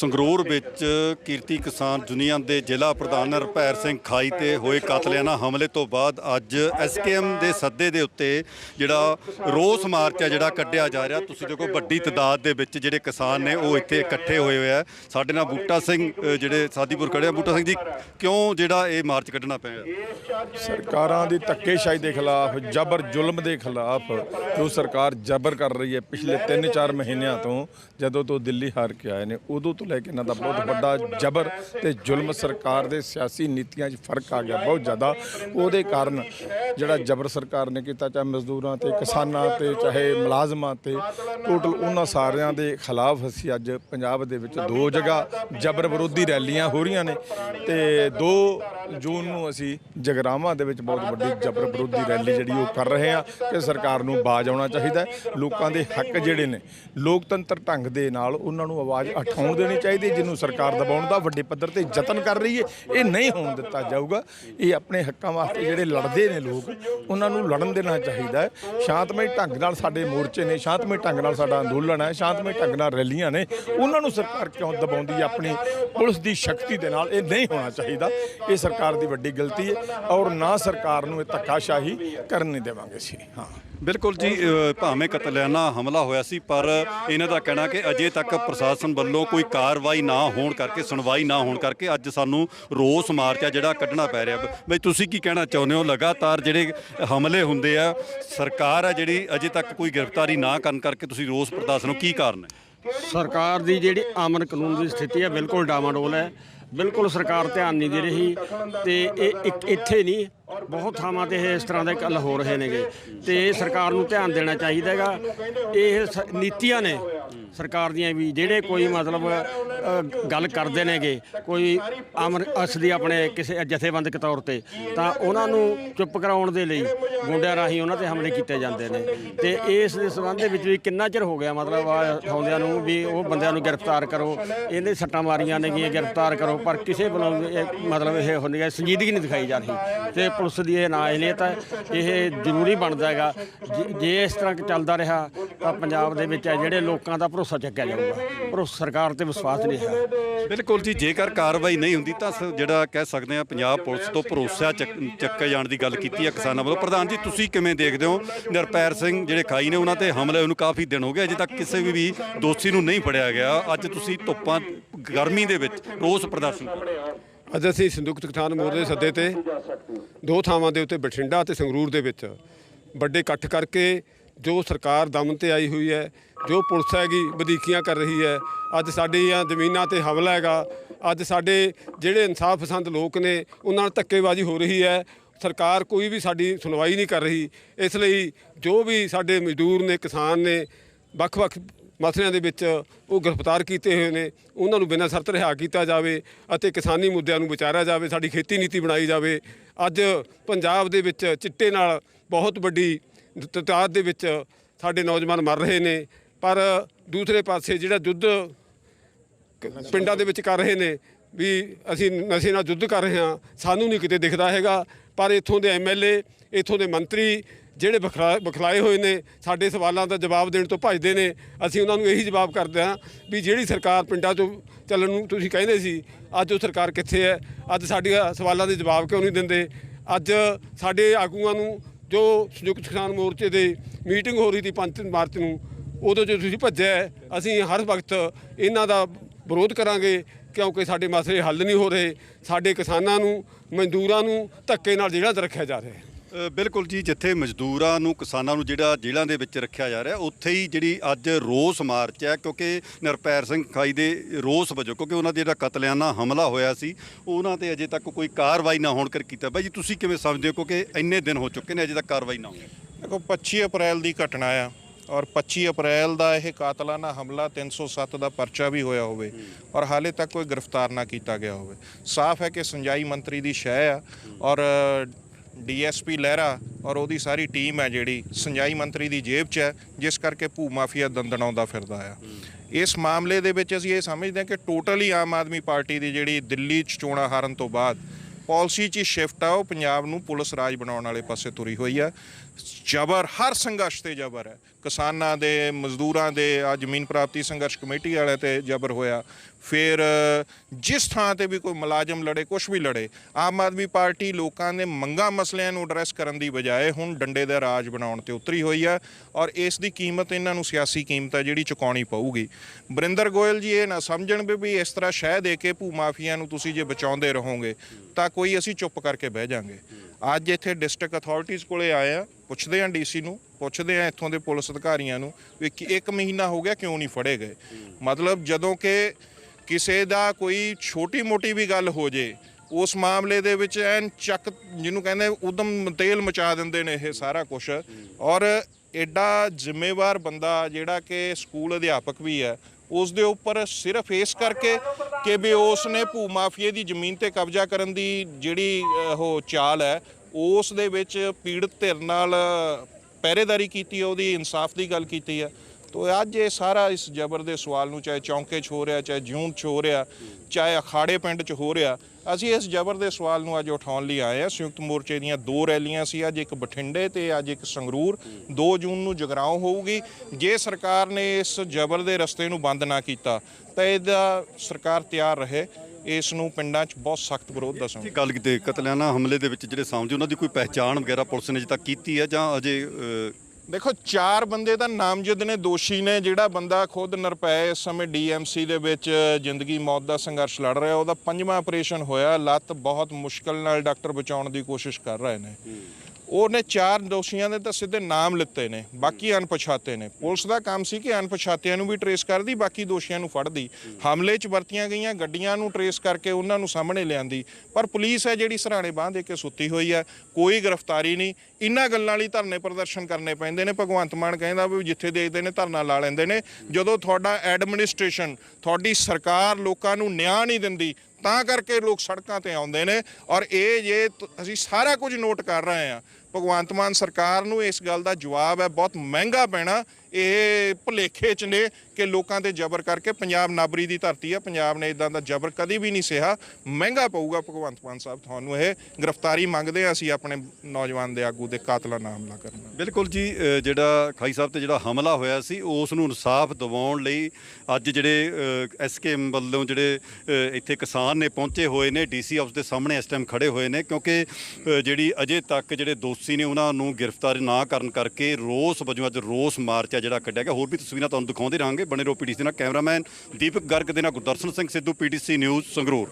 ਸੰਗਰੂਰ ਵਿੱਚ ਕੀਰਤੀ ਕਿਸਾਨ ਯੂਨੀਅਨ ਦੇ ਜ਼ਿਲ੍ਹਾ ਪ੍ਰਧਾਨ ਰਪੈਰ ਸਿੰਘ ਖਾਈ ਤੇ ਹੋਏ ਕਾਤਲਿਆਨਾ ਹਮਲੇ ਤੋਂ ਬਾਅਦ ਅੱਜ ਐਸਕੇਐਮ ਦੇ ਸੱਦੇ ਦੇ ਉੱਤੇ ਜਿਹੜਾ ਰੋਸ ਮਾਰਚ ਹੈ, ਜਿਹੜਾ ਕੱਢਿਆ ਜਾ ਰਿਹਾ। ਤੁਸੀਂ ਦੇਖੋ, ਵੱਡੀ ਤਾਦਾਦ ਦੇ ਵਿੱਚ ਜਿਹੜੇ ਕਿਸਾਨ ਨੇ, ਉਹ ਇੱਥੇ ਇਕੱਠੇ ਹੋਏ ਹੋਏ ਆ। ਸਾਡੇ ਨਾਲ ਬੂਟਾ ਸਿੰਘ ਜਿਹੜੇ ਸਾਦੀਪੁਰ ਖੜੇ ਆ। ਬੂਟਾ ਸਿੰਘ ਜੀ, ਕਿਉਂ ਜਿਹੜਾ ਇਹ ਮਾਰਚ ਕੱਢਣਾ ਪਿਆ? ਸਰਕਾਰਾਂ ਦੀ ਧੱਕੇਸ਼ਾਹੀ ਦੇ ਖਿਲਾਫ, ਜਬਰ ਜ਼ੁਲਮ ਦੇ ਖਿਲਾਫ ਜੋ ਸਰਕਾਰ ਜਬਰ ਕਰ ਰਹੀ ਹੈ, ਪਿਛਲੇ 3-4 ਮਹੀਨਿਆਂ ਤੋਂ ਜਦੋਂ ਤੋਂ ਦਿੱਲੀ ਹਾਰ ਕੇ ਆਏ ਨੇ, ਉਦੋਂ ਤੋਂ ਲੈ ਇਹਨਾਂ ਦਾ ਬਹੁਤ ਵੱਡਾ ਜਬਰ ਤੇ ਜ਼ੁਲਮ ਸਰਕਾਰ ਦੇ ਸਿਆਸੀ ਨੀਤੀਆਂ 'ਚ ਫ਼ਰਕ ਆ ਗਿਆ, ਬਹੁਤ ਜ਼ਿਆਦਾ। ਉਹਦੇ ਕਾਰਨ ਜਿਹੜਾ ਜਬਰ ਸਰਕਾਰ ਨੇ ਕੀਤਾ, ਚਾਹੇ ਮਜ਼ਦੂਰਾਂ ਤੇ, ਕਿਸਾਨਾਂ ਤੇ, ਚਾਹੇ ਮੁਲਾਜ਼ਮਾਂ ਤੇ ਟੋਟਲ ਉਹਨਾਂ ਸਾਰਿਆਂ ਦੇ ਖਿਲਾਫ ਅਸੀਂ ਅੱਜ ਪੰਜਾਬ ਦੇ ਵਿੱਚ ਦੋ ਜਗ੍ਹਾ ਜਬਰ ਵਿਰੋਧੀ ਰੈਲੀਆਂ ਹੋ ਰਹੀਆਂ ਨੇ ਤੇ ਦੋ ਜੂਨ ਨੂੰ ਅਸੀਂ ਜਗਰਾਵਾਂ ਦੇ ਵਿੱਚ ਬਹੁਤ ਵੱਡੀ ਜਬਰ ਵਿਰੋਧੀ ਰੈਲੀ ਜਿਹੜੀ ਉਹ ਕਰ ਰਹੇ ਹਾਂ ਕਿ ਸਰਕਾਰ ਨੂੰ ਬਾਜ ਆਉਣਾ ਚਾਹੀਦਾ ਲੋਕਾਂ ਦੇ ਹੱਕ ਜਿਹੜੇ ਨੇ ਲੋਕਤੰਤਰ ਢੰਗ ਦੇ ਨਾਲ ਉਹਨਾਂ ਨੂੰ ਆਵਾਜ਼ ਉਠਾਉਣ ਦੇਣੀ ਚਾਹੀਦੀ ਜਿਹਨੂੰ ਸਰਕਾਰ ਦਬਾਉਣ ਦਾ ਵੱਡੇ ਪੱਧਰ ਤੇ ਯਤਨ ਕਰ ਰਹੀ ਹੈ। ਇਹ ਨਹੀਂ ਹੋਣ ਦਿੱਤਾ ਜਾਊਗਾ। ਇਹ ਆਪਣੇ ਹੱਕਾਂ ਵਾਸਤੇ ਜਿਹੜੇ ਲੜਦੇ ਨੇ ਲੋਕ ਉਹਨਾਂ ਨੂੰ ਲੜਨ ਦੇਣਾ ਚਾਹੀਦਾ ਹੈ। ਸ਼ਾਂਤਮਈ ਢੰਗ ਨਾਲ ਸਾਡੇ ਮੋਰਚੇ ਨੇ ਸ਼ਾਂਤਮਈ ਢੰਗ ਨਾਲ ਸਾਡਾ ਅੰਦੋਲਨ ਹੈ ਸ਼ਾਂਤਮਈ ਢੰਗ ਨਾਲ ਰੈਲੀਆਂ ਨੇ ਉਹਨਾਂ ਨੂੰ ਸਰਕਾਰ ਕਿਉਂ ਦਬਾਉਂਦੀ ਹੈ ਆਪਣੀ ਪੁਲਿਸ ਦੀ ਸ਼ਕਤੀ ਦੇ ਨਾਲ? ਇਹ ਨਹੀਂ ਹੋਣਾ ਚਾਹੀਦਾ। ਇਹ ਸਰਕਾਰ ਦੀ ਵੱਡੀ ਗਲਤੀ ਹੈ ਔਰ ਨਾ ਸਰਕਾਰ ਨੂੰ ਇਹ ਧੱਕਾਸ਼ਾਹੀ ਕਰਨ ਨਹੀਂ ਦੇਵਾਂਗੇ ਅਸੀਂ ਹਾਂ। ਬਿਲਕੁਲ ਜੀ ਭਾਵੇਂ ਕਤਲਿਆਨਾ ਹਮਲਾ ਹੋਇਆ ਸੀ ਪਰ ਇਹਨਾਂ ਦਾ ਕਹਿਣਾ ਕਿ ਅਜੇ ਤੱਕ ਪ੍ਰਸ਼ਾਸਨ ਵੱਲੋਂ ਕੋਈ ਕਾਰਵਾਈ ਨਾ ਹੋਣ ਕਰਕੇ ਸੁਣਵਾਈ ਨਾ ਹੋਣ ਕਰਕੇ ਅੱਜ ਸਾਨੂੰ ਰੋਸ ਮਾਰਚ ਆ ਜਿਹੜਾ ਕੱਢਣਾ ਪੈ ਰਿਹਾ। ਬਈ ਤੁਸੀਂ ਕੀ ਕਹਿਣਾ ਚਾਹੁੰਦੇ ਹੋ? ਲਗਾਤਾਰ ਜਿਹੜੇ ਹਮਲੇ ਹੁੰਦੇ ਆ ਸਰਕਾਰ ਆ ਜਿਹੜੀ ਅਜੇ ਤੱਕ ਕੋਈ ਗ੍ਰਿਫਤਾਰੀ ਨਾ ਕਰਨ ਕਰਕੇ ਤੁਸੀਂ ਰੋਸ ਪ੍ਰਦਰਸ਼ਨ ਕੀ ਕਾਰਨ ਹੈ? ਸਰਕਾਰ ਦੀ ਜਿਹੜੀ ਅਮਨ ਕਾਨੂੰਨ ਦੀ ਸਥਿਤੀ ਹੈ ਬਿਲਕੁਲ ਡਾਵਾਡੋਲ ਹੈ। ਬਿਲਕੁਲ ਸਰਕਾਰ ਧਿਆਨ ਨਹੀਂ ਦੇ ਰਹੀ ਤੇ ਇਹ ਇੱਕ ਇੱਥੇ ਨਹੀਂ, ਬਹੁਤ ਥਾਵਾਂ ਤੇ ਇਹ ਇਸ ਤਰ੍ਹਾਂ ਦੇ ਗੱਲ ਹੋ ਰਹੇ ਨੇਗੇ। ਤੇ ਸਰਕਾਰ ਨੂੰ ਧਿਆਨ ਦੇਣਾ ਚਾਹੀਦਾ ਹੈਗਾ। ਇਹ ਸ- ਨੀਤੀਆਂ ਨੇ ਸਰਕਾਰ ਦੀਆਂ ਵੀ, ਜਿਹੜੇ ਕੋਈ ਮਤਲਬ ਅ, ਗੱਲ ਕਰਦੇ ਨੇਗੇ। ਕੋਈ ਅਮਰ ਅਸਦੀ ਆਪਣੇ ਕਿਸੇ ਜਥੇਬੰਦਕ ਤੌਰ ਤੇ। ਤਾਂ ਉਹਨਾਂ ਨੂੰ ਚੁੱਪ ਕਰਾਉਣ ਦੇ ਲਈ ਗੁੰਡਿਆਂ ਰਾਹੀਂ ਉਹਨਾਂ ਤੇ ਹਮਲੇ ਕੀਤੇ ਜਾਂਦੇ ਨੇ। ਤੇ ਇਸ ਦੇ ਸੰਬੰਧ ਦੇ ਵਿੱਚ ਵੀ ਕਿੰਨਾ ਚਿਰ ਹੋ ਗਿਆ ਮਤਲਬ ਆਹ ਆਉਂਦਿਆਂ ਨੂੰ ਵੀ ਉਹ ਬੰਦਿਆਂ ਨੂੰ ਗ੍ਰਿਫਤਾਰ ਕਰੋ। ਇਹਨੇ ਸੱਟਾਂ ਮਾਰੀਆਂ ਨੇਗੀਆਂ ਗ੍ਰਿਫਤਾਰ ਕਰੋ। ਪਰ ਕਿਸੇ ਵੱਲੋਂ ਵੀ ਇਹ ਮਤਲਬ ਇਹ ਹੁੰਦੀ ਹੈ ਸੰਜੀਦਗੀ ਨਹੀਂ ਦਿਖਾਈ ਜਾ ਰਹੀ। ਤੇ ਪੁਲਿਸ ਦੀ ਇਹ ਨਾ ਹੈ ਇਹ ਜ਼ਰੂਰੀ ਬਣਦਾ ਹੈਗਾ। ਜੇ- ਜੇ ਇਸ ਤਰ੍ਹਾਂ ਚੱਲਦਾ ਰਿਹਾ ਤਾਂ ਪੰਜਾਬ ਦੇ ਵਿੱਚ ਹੈ ਜਿਹੜੇ ਲੋਕਾਂ ਦਾ ਭਰੋਸਾ ਚੱਕਿਆ ਜਾਊਗਾ। ਭਰੋਸਾ ਸਰਕਾਰ ਤੇ ਵਿਸ਼ਵਾਸ ਨਹੀਂ ਹੈ। ਬਿਲਕੁਲ ਜੀ ਜੇਕਰ ਕਾਰਵਾਈ ਨਹੀਂ ਹੁੰਦੀ ਤਾਂ ਸ- ਜਿਹੜਾ ਕਹਿ ਸਕਦੇ ਆ ਪੰਜਾਬ ਪੁਲਿਸ ਤੋਂ ਭਰੋਸਾ ਚੱਕ- ਚੱਕੇ ਜਾਣ ਦੀ ਗੱਲ ਕੀਤੀ ਹੈ ਕਿਸਾਨਾਂ ਵੱਲੋਂ। ਪ੍ਰਧਾਨ ਜੀ ਤੁਸੀਂ ਕਿਵੇਂ ਦੇਖਦੇ ਹੋ? ਨਿਰਪੈਰ ਸਿੰਘ ਜਿਹੜੇ ਖਾਈ ਨੇ ਉਹਨਾਂ ਤੇ ਹਮਲੇ ਹੋਏ ਨੂੰ ਕਾਫੀ ਦਿਨ ਹੋ ਗਏ ਅਜੇ ਤੱਕ ਕਿਸੇ ਵੀ ਵੀ ਦੋਸ਼ੀ ਨੂੰ ਨਹੀਂ ਫੜਿਆ ਗਿਆ। ਅੱਜ ਤੁਸੀਂ ਧੁੱਪਾਂ ਗਰਮੀ ਦੇ ਵਿੱਚ ਰੋਸ ਪ੍ਰਦਰਸ਼ਨ ਕਰ ਰਹੇ ਹੋ। ਅੱਜ ਅਸੀਂ ਸੰਯੁਕਤ ਕਿਸਾਨ ਮੋਰਚੇ ਦੇ ਸੱਦੇ ਤੇ ਦੋ ਥਾਵਾਂ ਦੇ ਉੱਤੇ ਬਠਿੰਡਾ ਤੇ ਸੰਗਰੂਰ ਦੇ ਵਿੱਚ ਵੱਡੇ ਇਕੱਠ ਕਰਕੇ ਜੋ ਸਰਕਾਰ ਦਮਨ ਤੇ ਆਈ ਹੋਈ ਹੈ, ਜੋ ਪੁਲਿਸ ਹੈਗੀ, ਵਧੀਕੀਆਂ ਕਰ ਰਹੀ ਹੈ। ਅੱਜ ਸਾਡੀਆਂ ਜ਼ਮੀਨਾਂ ਤੇ ਹਮਲਾ ਹੈਗਾ। ਅੱਜ ਸਾਡੇ ਜਿਹੜੇ ਇਨਸਾਫ ਪਸੰਦ ਲੋਕ ਨੇ, ਉਹਨਾਂ ਨਾਲ ਧੱਕੇਬਾਜ਼ੀ ਹੋ ਰਹੀ ਹੈ। ਸਰਕਾਰ ਕੋਈ ਵੀ ਸਾਡੀ ਸੁਣਵਾਈ ਨਹੀਂ ਕਰ ਰਹੀ। ਇਸ ਲਈ ਜੋ ਵੀ ਸਾਡੇ ਮਜ਼ਦੂਰ ਨੇ, ਕਿਸਾਨ ਨੇ, ਵੱਖ-ਵੱਖ ਮਸਲਿਆਂ ਦੇ ਵਿੱਚ ਉਹ ਗ੍ਰਿਫਤਾਰ ਕੀਤੇ ਹੋਏ ਨੇ, ਉਹਨਾਂ ਨੂੰ ਬਿਨਾਂ ਸ਼ਰਤ ਰਿਹਾ ਕੀਤਾ ਜਾਵੇ ਅਤੇ ਕਿਸਾਨੀ ਮੁੱਦਿਆਂ ਨੂੰ ਵਿਚਾਰਿਆ ਜਾਵੇ, ਸਾਡੀ ਖੇਤੀ ਨੀਤੀ ਬਣਾਈ ਜਾਵੇ। ਅੱਜ ਪੰਜਾਬ ਦੇ ਵਿੱਚ ਚਿੱਟੇ ਨਾਲ ਬਹੁਤ ਵੱਡੀ ਤਾਦਾਦ ਦੇ ਵਿੱਚ ਸਾਡੇ ਨੌਜਵਾਨ ਮਰ ਰਹੇ ਨੇ, ਪਰ ਦੂਸਰੇ ਪਾਸੇ ਜਿਹੜਾ ਯੁੱਧ ਪਿੰਡਾਂ ਦੇ ਵਿੱਚ ਕਰ ਰਹੇ ਨੇ, ਵੀ ਅਸੀਂ ਨਸ਼ੇ ਨਾਲ ਯੁੱਧ ਕਰ ਰਹੇ ਹਾਂ, ਸਾਨੂੰ ਨਹੀਂ ਕਿਤੇ ਦਿਖਦਾ ਹੈਗਾ, ਪਰ ਇੱਥੋਂ ਦੇ ਐਮਐਲਏ ਇੱਥੋਂ ਦੇ ਮੰਤਰੀ ਜਿਹੜੇ ਬਖਲਾ- ਬਖਲਾਏ ਹੋਏ ਨੇ, ਸਾਡੇ ਸਵਾਲਾਂ ਦਾ ਜਵਾਬ ਦੇਣ ਤੋਂ ਭੱਜਦੇ ਨੇ, ਅਸੀਂ ਉਹਨਾਂ ਨੂੰ ਇਹੀ ਜਵਾਬ ਕਰਦੇ ਹਾਂ ਵੀ ਜਿਹੜੀ ਸਰਕਾਰ ਪਿੰਡਾਂ 'ਚੋਂ ਚੱਲਣ ਨੂੰ ਤੁਸੀਂ ਕਹਿੰਦੇ ਸੀ, ਅੱਜ ਉਹ ਸਰਕਾਰ ਕਿੱਥੇ ਹੈ? ਅੱਜ ਸਾਡੀਆਂ ਸਵਾਲਾਂ ਦੇ ਜਵਾਬ ਕਿਉਂ ਨਹੀਂ ਦਿੰਦੇ? ਅੱਜ ਸਾਡੇ ਆਗੂਆਂ ਨੂੰ ਜੋ ਸੰਯੁਕਤ ਕਿਸਾਨ ਮੋਰਚੇ ਦੇ ਮੀਟਿੰਗ ਹੋ ਰਹੀ ਸੀ 5 ਮਾਰਚ ਨੂੰ, ਉਦੋਂ ਜੋ ਤੁਸੀਂ ਭੱਜਿਆ ਅਸੀਂ ਹਰ ਵਕਤ ਇਹਨਾਂ ਦਾ ਵਿਰੋਧ ਕਰਾਂਗੇ, ਕਿਉਂਕਿ ਸਾਡੇ ਮਸਲੇ ਹੱਲ ਨਹੀਂ ਹੋ ਰਹੇ, ਸਾਡੇ ਕਿਸਾਨਾਂ ਨੂੰ, ਮਜ਼ਦੂਰਾਂ ਨੂੰ ਧੱਕੇ ਨਾਲ ਜਿਹੜਾ ਰੱਖਿਆ ਜਾ ਰਿਹਾ ਹੈ। ਬਿਲਕੁਲ ਜੀ, ਜਿੱਥੇ ਮਜ਼ਦੂਰਾਂ ਨੂੰ, ਕਿਸਾਨਾਂ ਨੂੰ ਜਿਹੜਾ ਜੇਲ੍ਹਾਂ ਦੇ ਵਿੱਚ ਰੱਖਿਆ ਜਾ ਰਿਹਾ, ਉੱਥੇ ਹੀ ਜਿਹੜੀ ਅੱਜ ਰੋਸ ਮਾਰਚ ਹੈ, ਕਿਉਂਕਿ ਨਿਰਪੈਰ ਸਿੰਘ ਖਾਈ ਦੇ ਰੋਸ ਵਜੋਂ, ਕਿਉਂਕਿ ਉਹਨਾਂ ਦੇ ਜਿਹੜਾ ਕਤਲਿਆਨਾ ਹਮਲਾ ਹੋਇਆ ਸੀ, ਉਹਨਾਂ ਤੇ ਅਜੇ ਤੱਕ ਕੋਈ ਕਾਰਵਾਈ ਨਾ ਹੋਣ ਕਰ ਕੀਤਾ। ਬਾਈ ਜੀ, ਤੁਸੀਂ ਕਿਵੇਂ ਸਮਝਦੇ ਹੋ? ਕਿਉਂਕਿ ਇੰਨੇ ਦਿਨ ਹੋ ਚੁੱਕੇ ਨੇ, ਅਜੇ ਤੱਕ ਕਾਰਵਾਈ ਨਾ ਹੋਈ। ਦੇਖੋ 25 ਅਪ੍ਰੈਲ ਦੀ ਘਟਨਾ ਆ, ਔਰ 25 ਅਪ੍ਰੈਲ ਦਾ ਇਹ ਕਾਤਲਾਨਾ ਹਮਲਾ 307 ਦਾ ਪਰਚਾ ਵੀ ਹੋਇਆ ਹੋਵੇ, ਔਰ ਹਾਲੇ ਤੱਕ ਕੋਈ ਗ੍ਰਿਫਤਾਰ ਨਾ ਕੀਤਾ ਗਿਆ ਹੋਵੇ। ਸਾਫ਼ ਹੈ ਕਿ ਸੰਜਾਈ ਮੰਤਰੀ ਦੀ ਸ਼ੈ ਆ, ਔਰ ਡੀਐਸਪੀ ਲਹਿਰਾ ਔਰ ਉਹਦੀ ਸਾਰੀ ਟੀਮ ਹੈ ਜਿਹੜੀ ਸੰਜਾਈ ਮੰਤਰੀ ਦੀ ਜੇਬ 'ਚ ਹੈ, ਜਿਸ ਕਰਕੇ ਭੂ ਮਾਫੀਆ ਦੰਦਣਾਉਂਦਾ ਫਿਰਦਾ ਆ। ਇਸ ਮਾਮਲੇ ਦੇ ਵਿੱਚ ਅਸੀਂ ਇਹ ਸਮਝਦੇ ਹਾਂ ਕਿ ਟੋਟਲੀ ਆਮ ਆਦਮੀ ਪਾਰਟੀ ਦੀ ਜਿਹੜੀ ਦਿੱਲੀ 'ਚ ਚੋਣਾਂ ਹਾਰਨ ਤੋਂ ਬਾਅਦ ਪਾਲਿਸੀ 'ਚ ਸ਼ਿਫਟ ਆ, ਉਹ ਪੰਜਾਬ ਨੂੰ ਪੁਲਿਸ ਰਾਜ ਬਣਾਉਣ ਵਾਲੇ ਪਾਸੇ ਤੁਰੀ ਹੋਈ ਆ। ਜ਼ਬਰ, ਹਰ ਸੰਘਰਸ਼ ਤੇ ਜ਼ਬਰ ਹੈ। ਕਿਸਾਨਾਂ ਦੇ, ਮਜ਼ਦੂਰਾਂ ਦੇ ਆ ਜ਼ਮੀਨ ਪ੍ਰਾਪਤੀ ਸੰਘਰਸ਼ ਕਮੇਟੀ ਵਾਲੇ ਤੇ ਜ਼ਬਰ ਹੋਇਆ। ਫਿਰ ਜਿਸ ਥਾਂ ਤੇ ਵੀ ਕੋਈ ਮੁਲਾਜ਼ਮ ਲੜੇ ਕੁਝ ਵੀ ਲੜੇ, ਆਮ ਆਦਮੀ ਪਾਰਟੀ ਲੋਕਾਂ ਦੇ ਮੰਗਾਂ ਮਸਲਿਆਂ ਨੂੰ ਐਡਰੈਸ ਕਰਨ ਦੀ ਬਜਾਏ ਹੁਣ ਡੰਡੇ ਦਾ ਰਾਜ ਬਣਾਉਣ ਤੇ ਉਤਰੀ ਹੋਈ ਆ ਔਰ ਇਸ ਦੀ ਕੀਮਤ ਇਹਨਾਂ ਨੂੰ ਸਿਆਸੀ ਕੀਮਤ ਹੈ ਜਿਹੜੀ ਚੁਕਾਉਣੀ ਪਊਗੀ। ਬਰਿੰਦਰ ਗੋਇਲ ਜੀ, ਇਹ ਨਾ ਸਮਝਣ ਵੀ ਇਸ ਤਰ੍ਹਾਂ ਸ਼ਹਿ ਦੇ ਕੇ ਭੂ ਮਾਫੀਆ ਨੂੰ ਤੁਸੀਂ ਜੇ ਬਚਾਉਂਦੇ ਰਹੋਗੇ, ਤਾਂ ਕੋਈ ਅਸੀਂ ਚੁੱਪ ਕਰਕੇ ਬਹਿ ਜਾਾਂਗੇ। ਅੱਜ ਇੱਥੇ ਡਿਸਟ੍ਰਿਕਟ ਅਥਾਰਟੀਜ਼ ਕੋਲੇ ਆਏ ਆ, ਪੁੱਛਦੇ ਆ ਡੀਸੀ ਨੂੰ, ਪੁੱਛਦੇ ਆ ਇੱਥੋਂ ਦੇ ਪੁਲਿਸ ਅਧਿਕਾਰੀਆਂ ਨੂੰ, ਵੀ ਕਿ ਇੱਕ ਮਹੀਨਾ ਹੋ ਗਿਆ ਕਿਉਂ ਨਹੀਂ ਫੜੇ ਗਏ? ਮਤਲਬ ਜਦੋਂ ਕਿ ਕਿਸੇ ਦਾ ਕੋਈ ਛੋਟੀ ਮੋਟੀ ਵੀ ਗੱਲ ਹੋ ਜੇ, ਉਸ ਮਾਮਲੇ ਦੇ ਵਿੱਚ ਐਨ ਚੱਕ ਜਿਹਨੂੰ ਕਹਿੰਦੇ ਉਦਮ ਤੇਲ ਮਚਾ ਦਿੰਦੇ ਨੇ ਇਹ ਸਾਰਾ ਕੁਝ ਔਰ ਐਡਾ ਜ਼ਿੰਮੇਵਾਰ ਬੰਦਾ ਜਿਹੜਾ ਕਿ ਸਕੂਲ ਅਧਿਆਪਕ ਵੀ ਹੈ, ਉਸ ਦੇ ਉੱਪਰ ਸਿਰਫ ਇਸ ਕਰਕੇ ਕਿ ਵੀ ਉਸ ਨੇ ਭੂ ਮਾਫੀਏ ਦੀ ਜ਼ਮੀਨ ਤੇ ਕਬਜ਼ਾ ਕਰਨ ਦੀ ਜਿਹੜੀ ਉਹ ਚਾਲ ਹੈ, ਉਸ ਦੇ ਵਿੱਚ ਪੀੜਤ ਧਿਰ ਨਾਲ ਪਹਿਰੇਦਾਰੀ ਕੀਤੀ ਹੈ ਉਹਦੀ ਇਨਸਾਫ ਦੀ ਗੱਲ ਕੀਤੀ ਹੈ। ਤੋ ਅੱਜ ਇਹ ਸਾਰਾ ਇਸ ਜ਼ਬਰ ਦੇ ਸਵਾਲ ਨੂੰ ਚਾਹੇ ਚੌਂਕੇ 'ਚ ਹੋ ਰਿਹਾ, ਚਾਹੇ ਜੂਨ 'ਚ ਹੋ ਰਿਹਾ, ਚਾਹੇ ਅਖਾੜੇ ਪਿੰਡ 'ਚ ਹੋ ਰਿਹਾ, ਅਸੀਂ ਇਸ ਜ਼ਬਰ ਦੇ ਸਵਾਲ ਨੂੰ ਅੱਜ ਉਠਾਉਣ ਲਈ ਆਏ ਹਾਂ। ਸੰਯੁਕਤ ਮੋਰਚੇ ਦੀਆਂ ਦੋ ਰੈਲੀਆਂ ਸੀ, ਅੱਜ ਇੱਕ ਬਠਿੰਡੇ ਤੇ ਅੱਜ ਇੱਕ ਸੰਗਰੂਰ। 2 ਜੂਨ ਨੂੰ ਜਗਰਾਉਂ ਹੋਊਗੀ। ਜੇ ਸਰਕਾਰ ਨੇ ਇਸ ਜ਼ਬਰ ਦੇ ਰਸਤੇ ਨੂੰ ਬੰਦ ਨਾ ਕੀਤਾ, ਤਾਂ ਇਹਦਾ ਸਰਕਾਰ ਤਿਆਰ ਰਹੇ। ਇਸ ਨੂੰ ਪਿੰਡਾਂ 'ਚ ਬਹੁਤ ਸਖਤ ਵਿਰੋਧ ਦਾ ਇਹ ਗੱਲ ਕਿਤੇ, ਕਤਲਿਆਣਾ ਹਮਲੇ ਦੇ ਵਿੱਚ ਜਿਹੜੇ ਸਾਹਮਣੇ, ਉਹਨਾਂ ਦੀ ਕੋਈ ਪਹਿਚਾਣ ਵਗੈਰਾ ਪੁਲਿਸ ਨੇ ਅਜੇ ਤੱਕ ਕੀਤੀ ਹੈ ਜਾਂ ਅਜੇ ਦੇਖੋ, ਚਾਰ ਬੰਦੇ ਤਾਂ ਨਾਮਜ਼ਦ ਨੇ, ਦੋਸ਼ੀ ਨੇ, ਜਿਹੜਾ ਬੰਦਾ ਖੁਦ ਨਿਰਪੈ ਇਸ ਸਮੇਂ ਡੀਐਮਸੀ ਦੇ ਵਿੱਚ ਜ਼ਿੰਦਗੀ ਮੌਤ ਦਾ ਸੰਘਰਸ਼ ਲੜ ਰਿਹਾ, ਉਹਦਾ ਪੰਜਵਾਂ ਆਪਰੇਸ਼ਨ ਹੋਇਆ, ਲੱਤ ਬਹੁਤ ਮੁਸ਼ਕਲ ਨਾਲ ਡਾਕਟਰ ਬਚਾਉਣ ਦੀ ਕੋਸ਼ਿਸ਼ ਕਰ ਰਹੇ ਨੇ। ਉਹਨੇ ਚਾਰ ਦੋਸ਼ੀਆਂ ਦੇ ਤਾਂ ਸਿੱਧੇ ਨਾਮ ਲਿੱਤੇ ਨੇ, ਬਾਕੀ ਅਣਪਛਾਤੇ ਨੇ। ਪੁਲਿਸ ਦਾ ਕੰਮ ਸੀ ਕਿ ਅਣਪਛਾਤਿਆਂ ਨੂੰ ਵੀ ਟਰੇਸ ਕਰਦੀ, ਬਾਕੀ ਦੋਸ਼ੀਆਂ ਨੂੰ ਫੜਦੀ। ਹਮਲੇ 'ਚ ਵਰਤੀਆਂ ਗਈਆਂ ਗੱਡੀਆਂ ਨੂੰ ਟਰੇਸ ਕਰਕੇ ਉਹਨਾਂ ਨੂੰ ਸਾਹਮਣੇ ਲਿਆਂਦੀ। ਪਰ ਪੁਲਿਸ ਹੈ ਜਿਹੜੀ ਸਰਾਣੇ ਬਾਂਹ ਦੇ ਕੇ ਸੁੱਤੀ ਹੋਈ ਹੈ, ਕੋਈ ਗ੍ਰਿਫਤਾਰੀ ਨਹੀਂ। ਇਹਨਾਂ ਗੱਲਾਂ ਲਈ ਧਰਨੇ ਪ੍ਰਦਰਸ਼ਨ ਕਰਨੇ ਪੈਂਦੇ ਨੇ। ਭਗਵੰਤ ਮਾਨ ਕਹਿੰਦਾ ਵੀ ਜਿੱਥੇ ਦੇਖਦੇ ਨੇ ਧਰਨਾ ਲਾ ਲੈਂਦੇ ਨੇ। ਜਦੋਂ ਤੁਹਾਡਾ ਐਡਮਿਨਿਸਟ੍ਰੇਸ਼ਨ ਤੁਹਾਡੀ ਸਰਕਾਰ ਲੋਕਾਂ ਨੂੰ ਨਿਆਂ ਨਹੀਂ ਦਿੰਦੀ, ਤਾਂ ਕਰਕੇ ਲੋਕ ਸੜਕਾਂ ਤੇ ਆਉਂਦੇ ਨੇ। ਔਰ ਇਹ ਜੇ ਅਸੀਂ ਸਾਰਾ ਕੁਝ ਨੋਟ ਕਰ ਰਹੇ ਹਾਂ। ਭਗਵੰਤ ਮਾਨ ਸਰਕਾਰ ਨੂੰ ਇਸ ਗੱਲ ਦਾ ਜਵਾਬ ਹੈ ਬਹੁਤ ਮਹਿੰਗਾ ਪੈਣਾ। ਇਹ ਭੁਲੇਖੇ ਚ ਨੇ ਕਿ ਲੋਕਾਂ ਤੇ ਜ਼ਬਰ ਕਰਕੇ ਪੰਜਾਬ ਨਾਬਰੀ ਦੀ ਧਰਤੀ ਆ। ਪੰਜਾਬ ਨੇ ਇਦਾਂ ਦਾ ਜ਼ਬਰ ਕਦੀ ਵੀ ਨਹੀਂ ਸਿਹਾ ਮਹਿੰਗਾ ਪਊਗਾ ਭਗਵੰਤ ਮਾਨ ਸਾਹਿਬ, ਤੁਹਾਨੂੰ ਇਹ ਗ੍ਰਿਫਤਾਰੀ ਮੰਗਦੇ ਹਾਂ ਅਸੀਂ ਆਪਣੇ ਨੌਜਵਾਨ ਦੇ ਆਗੂ ਦੇ ਕਾਤਲਾਂ ਨਾਲ ਹਮਲਾ ਕਰਨਾ। ਬਿਲਕੁਲ ਜੀ ਜਿਹੜਾ ਖਾਈ ਸਾਹਿਬ ਤੇ ਜਿਹੜਾ ਹਮਲਾ ਹੋਇਆ ਸੀ, ਉਸ ਨੂੰ ਇਨਸਾਫ ਦਿਵਾਉਣ ਲਈ ਅੱਜ ਜਿਹੜੇ ਐਸਕੇਐਮ ਵੱਲੋਂ ਜਿਹੜੇ ਇੱਥੇ ਕਿਸਾਨ ਨੇ ਪਹੁੰਚੇ ਹੋਏ ਨੇ ਡੀਸੀ ਹਾਊਸ ਦੇ ਸਾਹਮਣੇ ਇਸ ਟਾਈਮ ਖੜੇ ਹੋਏ ਨੇ, ਕਿਉਂਕਿ ਜਿਹੜੀ ਅਜੇ ਤੱਕ ਜਿਹੜੇ ਦੋਸ਼ੀ ਨੇ ਉਹਨਾਂ ਨੂੰ ਗ੍ਰਿਫਤਾਰ ਨਾ ਕਰਨ ਕਰਕੇ ਰੋਸ ਵਜੋਂ ਅੱਜ ਰੋਸ ਮਾਰਚ ਆ ਜਿਹੜਾ ਕੱਢਿਆ ਗਿਆ। ਹੋਰ ਵੀ ਤਸਵੀਰਾਂ ਤੁਹਾਨੂੰ ਦਿਖਾਉਂਦੇ ਰਹਾਂਗੇ। ਬਣੇ ਰਹੋ ਪੀਟੀਸੀ ਨਾਲ ਕੈਮਰਾਮੈਨ ਦੀਪਕ ਗਰਗ ਦੇ ਨਾਲ ਗੁਰਦਰਸ਼ਨ ਸਿੰਘ ਸਿੱਧੂ, ਪੀਟੀਸੀ ਨਿਊਜ਼ ਸੰਗਰੂਰ।